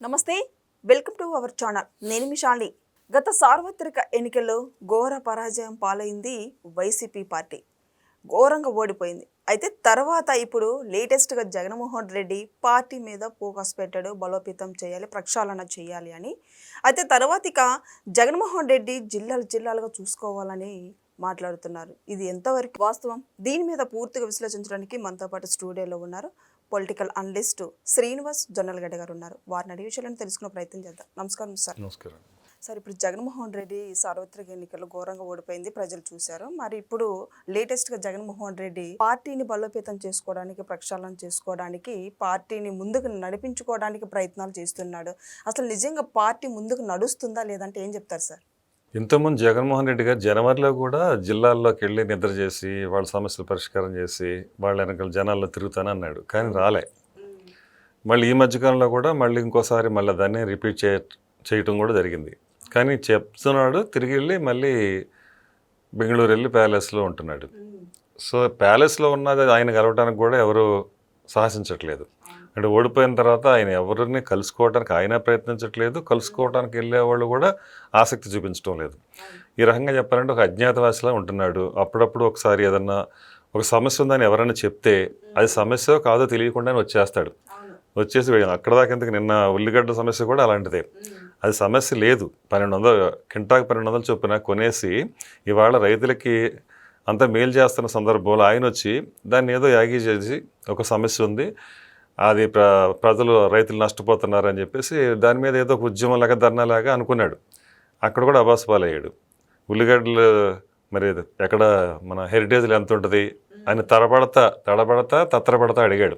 నమస్తే welcome to our channel. నేను మిషాలి గత సార్వత్రిక ఎన్నికల్లో ఘోర పరాజయం పాలైంది వైసీపీ పార్టీ. ఘోరంగా ఓడిపోయింది. అయితే తర్వాత ఇప్పుడు లేటెస్ట్గా జగన్మోహన్ రెడ్డి పార్టీ మీద ఫోకస్ పెట్టాడు బలోపేతం చేయాలి ప్రక్షాళన చేయాలి అని. అయితే తర్వాత ఇక జగన్మోహన్ రెడ్డి జిల్లాలు జిల్లాలుగా చూసుకోవాలని మాట్లాడుతున్నారు. ఇది ఎంతవరకు వాస్తవం? దీని మీద పూర్తిగా విశ్లేషించడానికి మనతో పాటు స్టూడియోలో ఉన్నారు పొలిటికల్ అనలిస్ట్ శ్రీనివాస్ జొన్నలగడ్డ గారు ఉన్నారు. వారిని అడిగే విషయాలను తెలుసుకునే ప్రయత్నం చేద్దాం. నమస్కారం సార్. నమస్కారం. సార్ ఇప్పుడు జగన్మోహన్ రెడ్డి సార్వత్రిక ఎన్నికల్లో ఘోరంగా ఓడిపోయింది ప్రజలు చూశారు. మరి ఇప్పుడు లేటెస్ట్గా జగన్మోహన్ రెడ్డి పార్టీని బలోపేతం చేసుకోవడానికి ప్రక్షాళన చేసుకోవడానికి పార్టీని ముందుకు నడిపించుకోవడానికి ప్రయత్నాలు చేస్తున్నాడు. అసలు నిజంగా పార్టీ ముందుకు నడుస్తుందా లేదంటే ఏం చెప్తారు సార్? ఇంతకుముందు జగన్మోహన్ రెడ్డి గారు జనవరిలో కూడా జిల్లాల్లోకి వెళ్ళి నిద్ర చేసి వాళ్ళ సమస్యలు పరిష్కారం చేసి వాళ్ళ వెనకాల జనాల్లో తిరుగుతాను అన్నాడు. కానీ రాలే. మళ్ళీ ఈ మధ్యకాలంలో కూడా మళ్ళీ ఇంకోసారి మళ్ళీ దాన్ని రిపీట్ చే చేయటం కూడా జరిగింది. కానీ చెప్తున్నాడు తిరిగి వెళ్ళి మళ్ళీ బెంగళూరు వెళ్ళి ప్యాలెస్లో ఉంటున్నాడు. సో ప్యాలెస్లో ఉన్నది ఆయన కలవడానికి కూడా ఎవరు సాహసించట్లేదు. అంటే ఓడిపోయిన తర్వాత ఆయన ఎవరిని కలుసుకోవడానికి ఆయన ప్రయత్నించట్లేదు కలుసుకోవడానికి వెళ్ళే వాళ్ళు కూడా ఆసక్తి చూపించడం లేదు. ఈ రకంగా చెప్పాలంటే ఒక అజ్ఞాతవాసిలా ఉంటున్నాడు. అప్పుడప్పుడు ఒకసారి ఏదన్నా ఒక సమస్య ఉందని ఎవరైనా చెప్తే అది సమస్య కాదో తెలియకుండానే వచ్చేస్తాడు. వచ్చేసి అక్కడ దాకా ఎందుకు నిన్న ఉల్లిగడ్డ సమస్య కూడా అలాంటిదే. అది సమస్య లేదు. పన్నెండు వందలు కింటాకు పన్నెండు వందలు చొప్పున కొనేసి ఇవాళ రైతులకి అంత మేలు చేస్తున్న సందర్భంలో ఆయన వచ్చి దాన్ని ఏదో యాగి చేసి ఒక సమస్య ఉంది. అది ప్ర ప్రజలు రైతులు నష్టపోతున్నారని చెప్పేసి దాని మీద ఏదో ఒక ఉద్యమంలాగా ధర్నాలాగా అనుకున్నాడు. అక్కడ కూడా అబాసపాలయ్యాడు ఉల్లిగడ్డలు మరి ఎక్కడ మన హెరిటేజ్లు ఎంత ఉంటుంది ఆయన తడబడతా తడబడతా తత్తరపడతా అడిగాడు.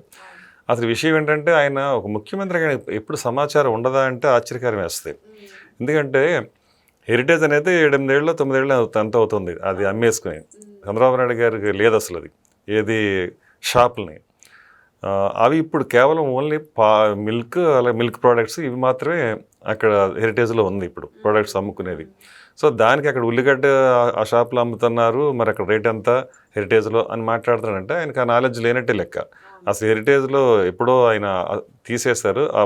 అసలు విషయం ఏంటంటే ఆయన ఒక ముఖ్యమంత్రిగా ఎప్పుడు సమాచారం ఉండదా అంటే ఆశ్చర్యకరం వేస్తుంది. ఎందుకంటే హెరిటేజ్ అనేది ఏడెనిమిదేళ్ళు తొమ్మిదేళ్ళు ఎంత అవుతుంది అది అమ్మేసుకుని. చంద్రబాబు నాయుడు గారికి లేదు అసలు అది. ఏది షాపుల్ని. అవి ఇప్పుడు కేవలం ఓన్లీ పా మిల్క్ అలాగే మిల్క్ ప్రోడక్ట్స్ ఇవి మాత్రమే అక్కడ హెరిటేజ్లో ఉంది ఇప్పుడు ప్రోడక్ట్స్ అమ్ముకునేది సో దానికి అక్కడ ఉల్లిగడ్డ ఆ- షాప్లో అమ్ముతున్నారు మరి అక్కడ రేట్ ఎంత హెరిటేజ్లో అని మాట్లాడుతాడంటే ఆయనకు ఆ నాలెడ్జ్ లేనట్టే లెక్క. అసలు హెరిటేజ్లో ఎప్పుడో ఆయన తీసేశారు ఆ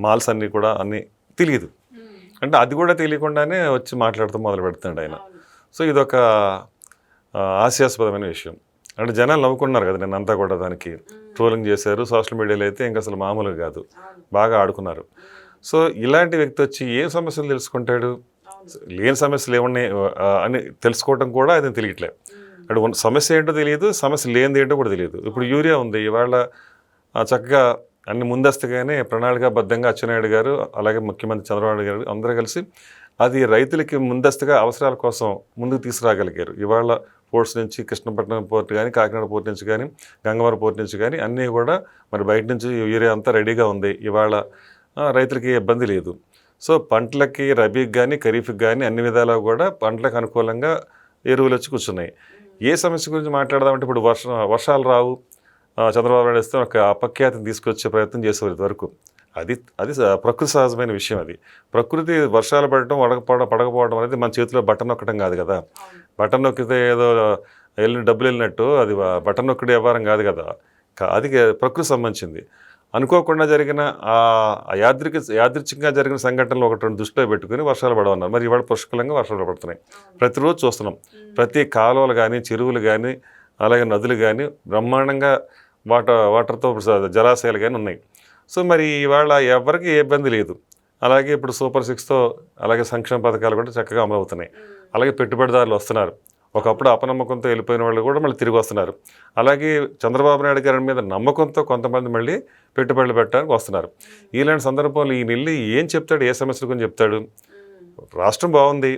మాల్స్ అన్నీ కూడా అన్నీ తెలియదు అంటే అది కూడా తెలియకుండానే వచ్చి మాట్లాడుతూ మొదలు పెడుతున్నాడు ఆయన. సో ఇదొక హాస్యాస్పదమైన విషయం. అంటే జనాలు నవ్వుకున్నారు కదా నిన్నంతా కూడా దానికి ట్రోలింగ్ చేశారు. సోషల్ మీడియాలో అయితే ఇంకా అసలు మామూలుగా కాదు. బాగా ఆడుకున్నారు. సో ఇలాంటి వ్యక్తి వచ్చి ఏం సమస్యలు తెలుసుకుంటాడు? లేని సమస్యలు ఏమున్నాయి అని తెలుసుకోవటం కూడా అది తెలియట్లే. అంటే సమస్య ఏంటో తెలియదు సమస్య లేనిది ఏంటో కూడా తెలియదు. ఇప్పుడు యూరియా ఉంది. ఇవాళ చక్కగా అన్ని ముందస్తుగానే ప్రణాళికాబద్ధంగా అచ్చెన్నాయుడు గారు అలాగే ముఖ్యమంత్రి చంద్రబాబు నాయుడు గారు అందరూ కలిసి అది రైతులకి ముందస్తుగా అవసరాల కోసం ముందుకు తీసుకురాగలిగారు. ఇవాళ పోర్ట్స్ నుంచి కృష్ణపట్నం పోర్ట్ కానీ కాకినాడ పోర్ట్ నుంచి కానీ గంగవరం పోర్ట్ నుంచి కానీ అన్నీ కూడా మరి బయట నుంచి యూరియా అంతా రెడీగా ఉంది. ఇవాళ రైతులకి ఇబ్బంది లేదు. సో పంటలకి రబీకి కానీ ఖరీఫ్కి కానీ అన్ని విధాలా కూడా పంటలకు అనుకూలంగా ఎరువులు వచ్చి కూర్చున్నాయి. ఏ సమస్య గురించి మాట్లాడదామంటే ఇప్పుడు వర్ష వర్షాలు రావు. చంద్రబాబు నాయుడు ఇస్తే ఒక అపఖ్యాతిని తీసుకొచ్చే ప్రయత్నం చేసేవారు వరకు అది అది ప్రకృతి సహజమైన విషయం అది. ప్రకృతి వర్షాలు పడటం వడకపోవడం పడకపోవడం అనేది మన చేతిలో బటన్ నొక్కడం కాదు కదా. బటన్ నొక్కితే ఏదో వెళ్ళిన డబ్బులు వెళ్ళినట్టు అది బటన్ నొక్కడి వ్యవహారం కాదు కదా. అది ప్రకృతి సంబంధించింది. అనుకోకుండా జరిగిన యాదృక యాదృచ్ఛికంగా జరిగిన సంఘటనలు ఒకటి రెండు దృష్టిలో పెట్టుకుని వర్షాలు పడవన్నారు. మరి ఇవాళ పుష్కలంగా వర్షాలు పడుతున్నాయి. ప్రతిరోజు చూస్తున్నాం. ప్రతి కాలువలు కానీ చెరువులు కానీ అలాగే నదులు కానీ బ్రహ్మాండంగా వాటర్ వాటర్తో జలాశయాలు కానీ ఉన్నాయి. సో మరి ఇవాళ ఎవరికి ఏ ఇబ్బంది లేదు. అలాగే ఇప్పుడు సూపర్ సిక్స్తో అలాగే సంక్షేమ పథకాలు కూడా చక్కగా అమలు అవుతున్నాయి. అలాగే పెట్టుబడిదారులు వస్తున్నారు. ఒకప్పుడు అపనమ్మకంతో వెళ్ళిపోయిన వాళ్ళు కూడా మళ్ళీ తిరిగి వస్తున్నారు. అలాగే చంద్రబాబు నాయుడు గారి మీద నమ్మకంతో కొంతమంది మళ్ళీ పెట్టుబడులు పెట్టడానికి వస్తున్నారు. ఇలాంటి సందర్భంలో ఈయన వెళ్ళి ఏం చెప్తాడు? ఏ సమస్యల గురించి చెప్తాడు? రాష్ట్రం బాగుంది.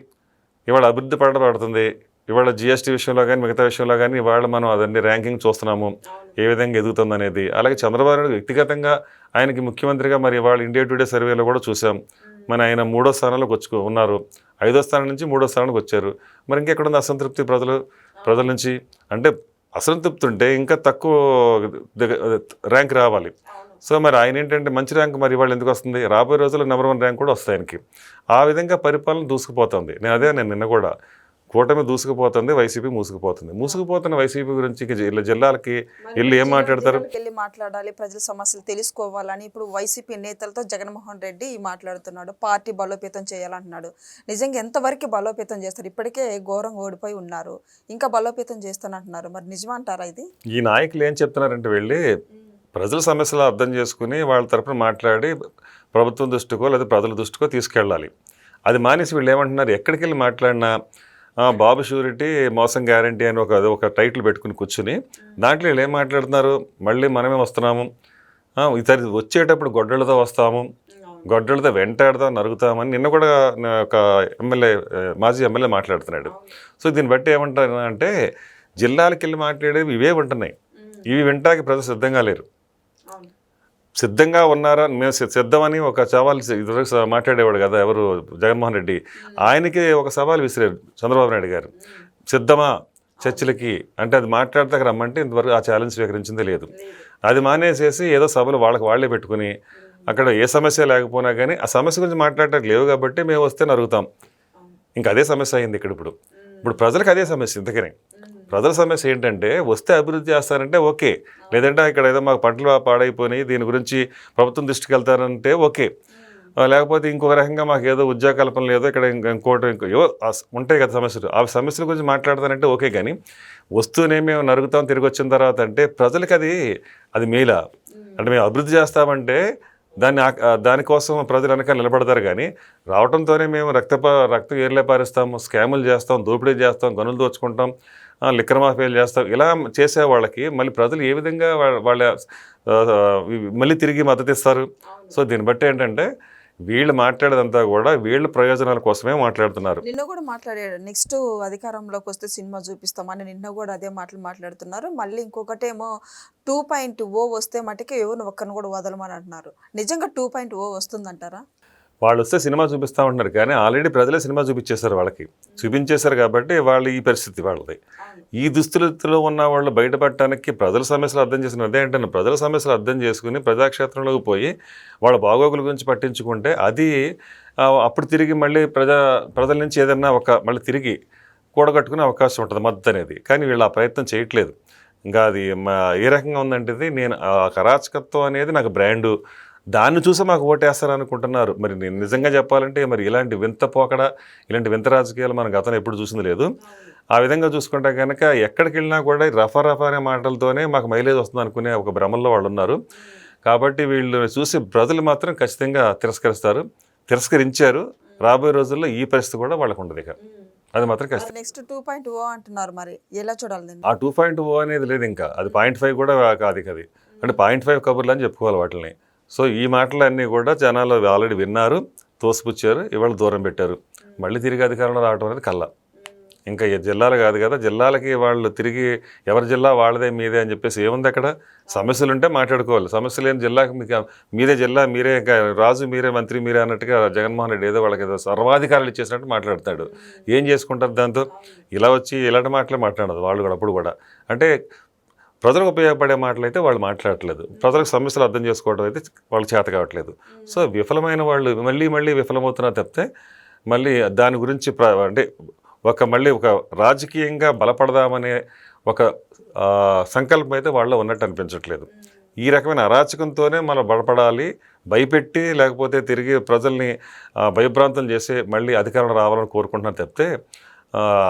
ఇవాళ అభివృద్ధి పడబడుతుంది. ఇవాళ జిఎస్టీ విషయంలో కానీ మిగతా విషయంలో కానీ ఇవాళ మనం అదన్ని ర్యాంకింగ్ చూస్తున్నాము. ఏ విధంగా ఎదుగుతుంది అనేది. అలాగే చంద్రబాబు నాయుడు వ్యక్తిగతంగా ఆయనకి ముఖ్యమంత్రిగా మరి ఇవాళ ఇండియా టుడే సర్వేలో కూడా చూసాం. మన ఆయన మూడో స్థానంలోకి వచ్చి ఉన్నారు. ఐదో స్థానం నుంచి మూడో స్థానానికి వచ్చారు. మరి ఇంకెక్కడుంది అసంతృప్తి ప్రజలు ప్రజల నుంచి? అంటే అసంతృప్తి ఉంటే ఇంకా తక్కువ ర్యాంక్ రావాలి. సో మరి ఆయన ఏంటంటే మంచి ర్యాంక్ మరి ఇవాళ ఎందుకు వస్తుంది? రాబోయే రోజుల్లో నెంబర్ వన్ ర్యాంక్ కూడా వస్తాయి ఆయనకి. ఆ విధంగా పరిపాలన దూసుకుపోతుంది. నేను అదే నేను నిన్న కూడా. కూటమి దూసుకుపోతుంది వైసీపీ మూసుకుపోతుంది. మూసుకుపోతున్న వైసీపీ గురించి జిల్లా జిల్లాలకి వెళ్ళి ఏం మాట్లాడతారు? వెళ్ళి మాట్లాడాలి ప్రజల సమస్యలు తెలుసుకోవాలని ఇప్పుడు వైసీపీ నేతలతో జగన్మోహన్ రెడ్డి మాట్లాడుతున్నాడు పార్టీ బలోపేతం చేయాలంటున్నాడు. నిజంగా ఎంతవరకు బలోపేతం చేస్తారు? ఇప్పటికే ఘోరంగా ఓడిపోయి ఉన్నారు. ఇంకా బలోపేతం చేస్తానంటున్నారు మరి నిజమంటారా ఇది? ఈ నాయకులు ఏం చెప్తున్నారంటే వెళ్ళి ప్రజల సమస్యలు అర్థం చేసుకుని వాళ్ళ తరపున మాట్లాడి ప్రభుత్వం దృష్టికో లేదా ప్రజల దృష్టికో తీసుకెళ్ళాలి. అది మానేసి వీళ్ళు ఏమంటున్నారు? ఎక్కడికి వెళ్ళి మాట్లాడినా బాబు షూరిటీ మోసం గ్యారంటీ అని ఒక ఒక టైటిల్ పెట్టుకుని కూర్చుని దాంట్లో వీళ్ళు ఏం మాట్లాడుతున్నారు? మళ్ళీ మనమే వస్తున్నాము. ఈసారి వచ్చేటప్పుడు గొడ్డలతో వస్తాము. గొడ్డలతో వెంటాడతాం నరుగుతామని నిన్న కూడా ఒక ఎమ్మెల్యే మాజీ ఎమ్మెల్యే మాట్లాడుతున్నాడు. సో దీన్ని బట్టి ఏమంటారు అంటే జిల్లాలకు వెళ్ళి మాట్లాడేవి ఇవే ఉంటున్నాయి. ఇవి వింటాకి ప్రజలు సిద్ధంగా లేరు. సిద్ధంగా ఉన్నారా? మేము సిద్ధమని ఒక సవాల్ మాట్లాడేవాడు కదా ఎవరు? జగన్మోహన్ రెడ్డి. ఆయనకి ఒక సవాల్ విసిరారు చంద్రబాబు నాయుడు గారు. సిద్ధమా? చర్చలకి. అంటే అది మాట్లాడతాక రమ్మంటే ఇంతవరకు ఆ ఛాలెంజ్ స్వీకరించిందే లేదు. అది మానేసేసి ఏదో సభలు వాళ్ళకి వాళ్ళే పెట్టుకుని అక్కడ ఏ సమస్య లేకపోయినా కానీ ఆ సమస్య గురించి మాట్లాడటానికి లేవు కాబట్టి మేము వస్తే నరుగుతాం ఇంకా అదే సమస్య అయింది ఇక్కడ ఇప్పుడు. ఇప్పుడు ప్రజలకు అదే సమస్య ఇంతకనే. ప్రజల సమస్య ఏంటంటే వస్తే అభివృద్ధి చేస్తారంటే ఓకే. లేదంటే ఇక్కడ ఏదో మాకు పంటలు పాడైపోయినాయి దీని గురించి ప్రభుత్వం దృష్టికి వెళ్తారంటే ఓకే. లేకపోతే ఇంకొక రకంగా మాకు ఏదో ఉద్యోగ కల్పన లేదో ఇక్కడ ఇంకోటి ఇంకో ఉంటాయి కదా సమస్యలు. ఆ సమస్యల గురించి మాట్లాడతానంటే ఓకే కానీ వస్తూనే మేము నరుగుతాం తిరిగి వచ్చిన తర్వాత అంటే ప్రజలకి అది అది మేలా. అంటే మేము అభివృద్ధి చేస్తామంటే దాన్ని ఆ- దానికోసం ప్రజలు వెనకాల నిలబడతారు కానీ రావడంతోనే మేము రక్త రక్తం ఏర్లే పారిస్తాము స్కాములు చేస్తాం దోపిడీ చేస్తాం గనులు దోచుకుంటాం ఆ, లిక్కర్ మాఫియాలు చేస్తాం. ఇలా చేసే వాళ్ళకి మళ్ళీ ప్రజలు ఏ విధంగా వాళ్ళ- మళ్ళీ తిరిగి మద్దతు ఇస్తారు? సో దీన్ని బట్టి ఏంటంటే వీళ్ళు మాట్లాడేదంతా కూడా వీళ్ళ ప్రయోజనాల కోసమే మాట్లాడుతున్నారు. నిన్న కూడా మాట్లాడాడు. నెక్స్ట్ అధికారంలోకి వస్తే సినిమా చూపిస్తామని నిన్న కూడా అదే మాటలు మాట్లాడుతున్నారు. మళ్ళీ ఇంకొకటేమో టూ పాయింట్ ఓ వస్తే మటుకే ఎవరిని ఒక్కరిని కూడా వదలమని అంటున్నారు. నిజంగా టూ పాయింట్ ఓ వస్తుందంటారా? వాళ్ళు వస్తే సినిమా చూపిస్తా ఉంటున్నారు. కానీ ఆల్రెడీ ప్రజలే సినిమా చూపించేశారు వాళ్ళకి. చూపించేశారు కాబట్టి వాళ్ళు ఈ పరిస్థితి వాళ్ళది. ఈ దుస్థితిలో ఉన్న వాళ్ళు బయటపడటానికి ప్రజల సమస్యలు అర్థం చేసిన అదే అంటే ప్రజల సమస్యలు అర్థం చేసుకుని ప్రజాక్షేత్రంలోకి పోయి వాళ్ళ బాగోగుల గురించి పట్టించుకుంటే అది అప్పుడు తిరిగి మళ్ళీ ప్రజా ప్రజల నుంచి ఏదైనా ఒక మళ్ళీ తిరిగి కూడగట్టుకునే అవకాశం ఉంటుంది మద్దతు అనేది. కానీ వీళ్ళు ఆ ప్రయత్నం చేయట్లేదు. ఇంకా అది మా ఏ రకంగా ఉందంటే నేను ఆ అరాచకత్వం అనేది నాకు బ్రాండు దాన్ని చూసి మాకు ఓటేస్తారు అనుకుంటున్నారు. మరి నేను నిజంగా చెప్పాలంటే మరి ఇలాంటి వింత పోకడ ఇలాంటి వింత రాజకీయాలు మన గతం ఎప్పుడు చూసింది లేదు. ఆ విధంగా చూసుకుంటే కనుక ఎక్కడికి వెళ్ళినా కూడా రఫా రఫా అనే మాటలతోనే మాకు మైలేజ్ వస్తుంది అనుకునే ఒక భ్రమంలో వాళ్ళు ఉన్నారు. కాబట్టి వీళ్ళు చూసి ప్రజలు మాత్రం ఖచ్చితంగా తిరస్కరిస్తారు. తిరస్కరించారు. రాబోయే రోజుల్లో ఈ పరిస్థితి కూడా వాళ్ళకు ఉండదు ఇక. అది మాత్రం ఖచ్చితంగా. నెక్స్ట్ టూ పాయింట్ ఓ అంటున్నారు మరి. ఎలా చూడాలి ఆ టూ పాయింట్ ఓ అనేది లేదు ఇంకా. అది పాయింట్ ఫైవ్ కూడా కాదు ఇక అది. అంటే పాయింట్ ఫైవ్ కబుర్లు అని చెప్పుకోవాలి వాటిని సో ఈ మాటలన్నీ కూడా జనాలు ఆల్రెడీ విన్నారు తోసిపుచ్చారు ఇవాళ దూరం పెట్టారు. మళ్ళీ తిరిగి అధికారంలో రావడం అనేది కల్లా. ఇంకా జిల్లాలు కాదు కదా జిల్లాలకి వాళ్ళు తిరిగి ఎవరి జిల్లా వాళ్ళదే మీదే అని చెప్పేసి ఏముంది అక్కడ? సమస్యలు ఉంటే మాట్లాడుకోవాలి. సమస్యలు లేని జిల్లాకి మీకు మీదే జిల్లా మీరే ఇంకా రాజు మీరే మంత్రి మీరే అన్నట్టుగా జగన్మోహన్ రెడ్డి ఏదో వాళ్ళకి ఏదో సర్వాధికారులు ఇచ్చేసినట్టు మాట్లాడతాడు. ఏం చేసుకుంటారు దాంతో? ఇలా వచ్చి ఇలాంటి మాటలే మాట్లాడదు వాళ్ళు కూడా అప్పుడు కూడా. అంటే ప్రజలకు ఉపయోగపడే మాటలు అయితే వాళ్ళు మాట్లాడట్లేదు. ప్రజలకు సమస్యలు అర్థం చేసుకోవడం అయితే వాళ్ళు చేత కావట్లేదు. సో విఫలమైన వాళ్ళు మళ్ళీ మళ్ళీ విఫలమవుతున్నారు తప్పితే మళ్ళీ దాని గురించి ప్ర అంటే ఒక మళ్ళీ ఒక రాజకీయంగా బలపడదామనే ఒక సంకల్పం అయితే వాళ్ళలో ఉన్నట్టు అనిపించట్లేదు. ఈ రకమైన అరాచకంతోనే మనం బలపడాలి భయపెట్టి లేకపోతే తిరిగి ప్రజల్ని భయభ్రాంతం చేసి మళ్ళీ అధికారంలో రావాలని కోరుకుంటున్నారు తప్పితే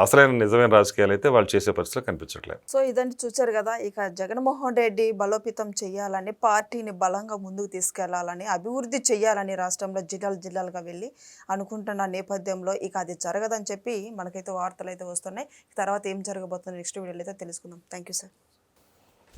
అసలైన నిజమైన రాజకీయాలు అయితే వాళ్ళు చేసే పరిస్థితులు కనిపించట్లేదు. సో ఇదండి చూచారు కదా ఇక జగన్మోహన్ రెడ్డి బలోపేతం చేయాలని పార్టీని బలంగా ముందుకు తీసుకెళ్ళాలని అభివృద్ధి చేయాలని రాష్ట్రంలో జిల్లాలు జిల్లాలుగా వెళ్ళి అనుకుంటున్న నేపథ్యంలో ఇక అది జరగదని చెప్పి మనకైతే వార్తలు అయితే వస్తున్నాయి. తర్వాత ఏం జరగబోతుందో నెక్స్ట్ వీడియోలో అయితే తెలుసుకుందాం. Thank you sir.